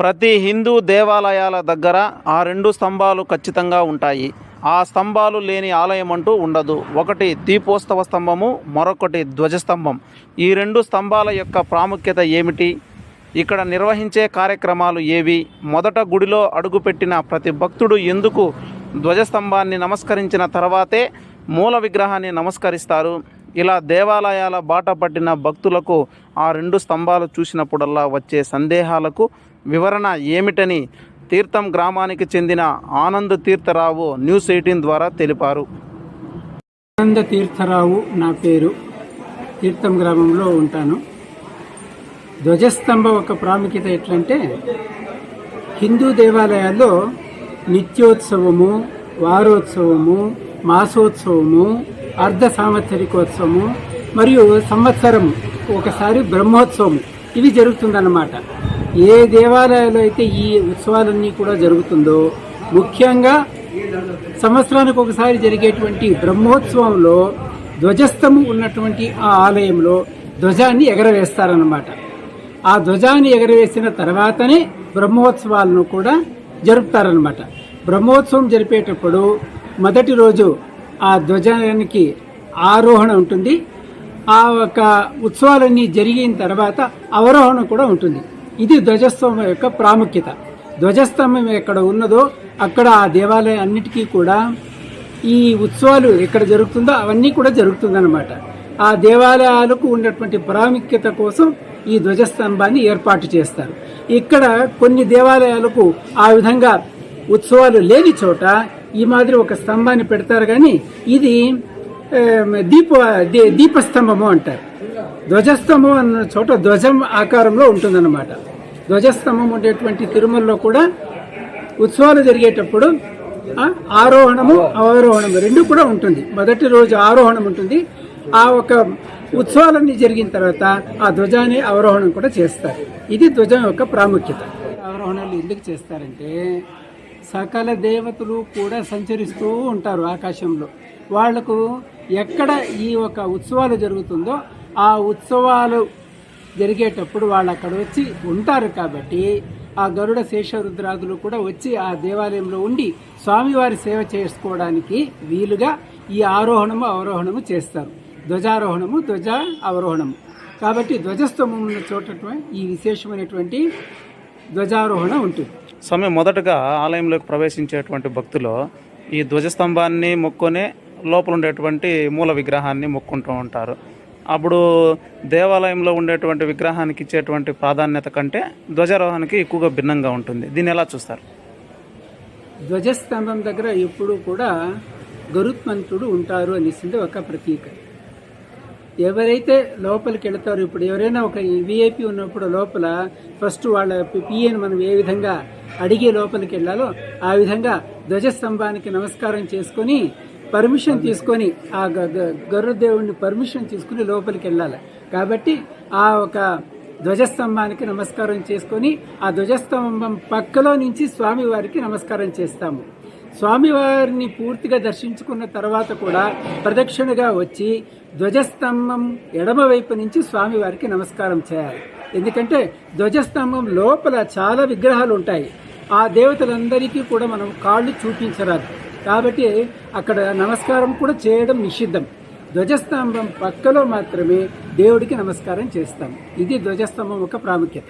ప్రతి హిందూ దేవాలయాల దగ్గర ఆ రెండు స్తంభాలు ఖచ్చితంగా ఉంటాయి. ఆ స్తంభాలు లేని ఆలయం అంటూ ఉండదు. ఒకటి దీపోత్సవ స్తంభము మరొకటి ధ్వజస్తంభం. ఈ రెండు స్తంభాల యొక్క ప్రాముఖ్యత ఏమిటి? ఇక్కడ నిర్వహించే కార్యక్రమాలు ఏవి? మొదట గుడిలో అడుగుపెట్టిన ప్రతి భక్తుడు ఎందుకు ధ్వజస్తంభాన్ని నమస్కరించిన తర్వాతే మూల విగ్రహాన్ని నమస్కరిస్తారు? ఇలా దేవాలయాల బాట పట్టిన భక్తులకు ఆ రెండు స్తంభాలు చూసినప్పుడల్లా వచ్చే సందేహాలకు వివరణ ఏమిటని తీర్థం గ్రామానికి చెందిన ఆనంద్ తీర్థరావు న్యూస్ ఎయిటీన్ ద్వారా తెలిపారు. ఆనంద తీర్థరావు నా పేరు. తీర్థం గ్రామంలో ఉంటాను. ధ్వజస్తంభం ఒక ప్రాముఖ్యత ఎట్లంటే హిందూ దేవాలయాల్లో నిత్యోత్సవము వారోత్సవము మాసోత్సవము అర్ధ సాంవత్సరికోత్సవము మరియు సంవత్సరం ఒకసారి బ్రహ్మోత్సవం. ఇవి జరుగుతుందన్నమాట. ఏ దేవాలయాలు అయితే ఈ ఉత్సవాలన్నీ కూడా జరుగుతుందో ముఖ్యంగా సంవత్సరానికి ఒకసారి జరిగేటువంటి బ్రహ్మోత్సవంలో ధ్వజస్తంభం ఉన్నటువంటి ఆ ఆలయంలో ధ్వజాన్ని ఎగరవేస్తారన్నమాట. ఆ ధ్వజాన్ని ఎగరవేసిన తర్వాతనే బ్రహ్మోత్సవాలను కూడా జరుపుతారనమాట బ్రహ్మోత్సవం జరిపేటప్పుడు మొదటి రోజు ఆ ధ్వజానికి ఆరోహణ ఉంటుంది. ఆ యొక్క ఉత్సవాలన్నీ జరిగిన తర్వాత అవరోహణ కూడా ఉంటుంది. ఇది ధ్వజస్తంభం యొక్క ప్రాముఖ్యత. ధ్వజస్తంభం ఎక్కడ ఉన్నదో అక్కడ ఆ దేవాలయం అన్నిటికీ కూడా ఈ ఉత్సవాలు ఎక్కడ జరుగుతుందో అవన్నీ కూడా జరుగుతుందన్నమాట. ఆ దేవాలయాలకు ఉన్నటువంటి ప్రాముఖ్యత కోసం ఈ ధ్వజస్తంభాన్ని ఏర్పాటు చేస్తారు. ఇక్కడ కొన్ని దేవాలయాలకు ఆ విధంగా ఉత్సవాలు లేని చోట ఈ మాదిరి ఒక స్తంభాన్ని పెడతారు కానీ ఇది దీప దీ- దీపస్తంభము అంటారు. ధ్వజస్తంభం అన్న చోట ధ్వజం ఆకారంలో ఉంటుందన్నమాట. ధ్వజస్తంభం ఉండేటువంటి తిరుమలలో కూడా ఉత్సవాలు జరిగేటప్పుడు ఆరోహణము అవరోహణము రెండు కూడా ఉంటుంది. మొదటి రోజు ఆరోహణం ఉంటుంది. ఆ ఒక ఉత్సవాలన్నీ జరిగిన తర్వాత ఆ ధ్వజాన్ని అవరోహణం కూడా చేస్తారు. ఇది ధ్వజం యొక్క ప్రాముఖ్యత. అవరోహణలు ఎందుకు చేస్తారంటే సకల దేవతలు కూడా సంచరిస్తూ ఉంటారు ఆకాశంలో. వాళ్ళకు ఎక్కడ ఈ ఒక ఉత్సవాలు జరుగుతుందో ఆ ఉత్సవాలు జరిగేటప్పుడు వాళ్ళు అక్కడ వచ్చి ఉంటారు కాబట్టి ఆ గరుడ శేషరుద్రాదులు కూడా వచ్చి ఆ దేవాలయంలో ఉండి స్వామివారి సేవ చేసుకోవడానికి వీలుగా ఈ ఆరోహణము అవరోహణము చేస్తారు. ధ్వజారోహణము ధ్వజ అవరోహణము. కాబట్టి ధ్వజస్తంభం ఉన్న చోట ఈ విశేషమైనటువంటి ధ్వజారోహణ ఉంటుంది. స్వామి మొదటగా ఆలయంలోకి ప్రవేశించేటువంటి భక్తులు ఈ ధ్వజస్తంభాన్ని మొక్కునే లోపల ఉండేటువంటి మూల విగ్రహాన్ని మొక్కుంటూ ఉంటారు. అప్పుడు దేవాలయంలో ఉండేటువంటి విగ్రహానికి ఇచ్చేటువంటి ప్రాధాన్యత కంటే ధ్వజారోహణకి ఎక్కువగా భిన్నంగా ఉంటుంది. దీన్ని ఎలా చూస్తారు? ధ్వజస్తంభం దగ్గర ఎప్పుడు కూడా గరుత్మంతుడు ఉంటారు అనేసింది ఒక ప్రతీక. ఎవరైతే లోపలికి వెళతారో ఇప్పుడు ఎవరైనా ఒక విఐపి ఉన్నప్పుడు లోపల ఫస్ట్ వాళ్ళ పిఎని మనం ఏ విధంగా అడిగే లోపలికి వెళ్ళాలో ఆ విధంగా ధ్వజస్తంభానికి నమస్కారం చేసుకొని పర్మిషన్ తీసుకొని ఆ గ- గరుడదేవుడిని పర్మిషన్ తీసుకుని లోపలికి వెళ్ళాలి. కాబట్టి ఆ ఒక ధ్వజస్తంభానికి నమస్కారం చేసుకొని ఆ ధ్వజస్తంభం పక్కలో నుంచి స్వామివారికి నమస్కారం చేస్తాము. స్వామివారిని పూర్తిగా దర్శించుకున్న తర్వాత కూడా ప్రదక్షిణగా వచ్చి ధ్వజస్తంభం ఎడమవైపు నుంచి స్వామివారికి నమస్కారం చేయాలి. ఎందుకంటే ధ్వజస్తంభం లోపల చాలా విగ్రహాలు ఉంటాయి. ఆ దేవతలందరికీ కూడా మనం కాళ్ళు చూపించరాదు. కాబట్టి అక్కడ నమస్కారం కూడా చేయడం నిషిద్ధం. ధ్వజస్తంభం పక్కలో మాత్రమే దేవుడికి నమస్కారం చేస్తాం. ఇది ధ్వజస్తంభం యొక్క ప్రాముఖ్యత.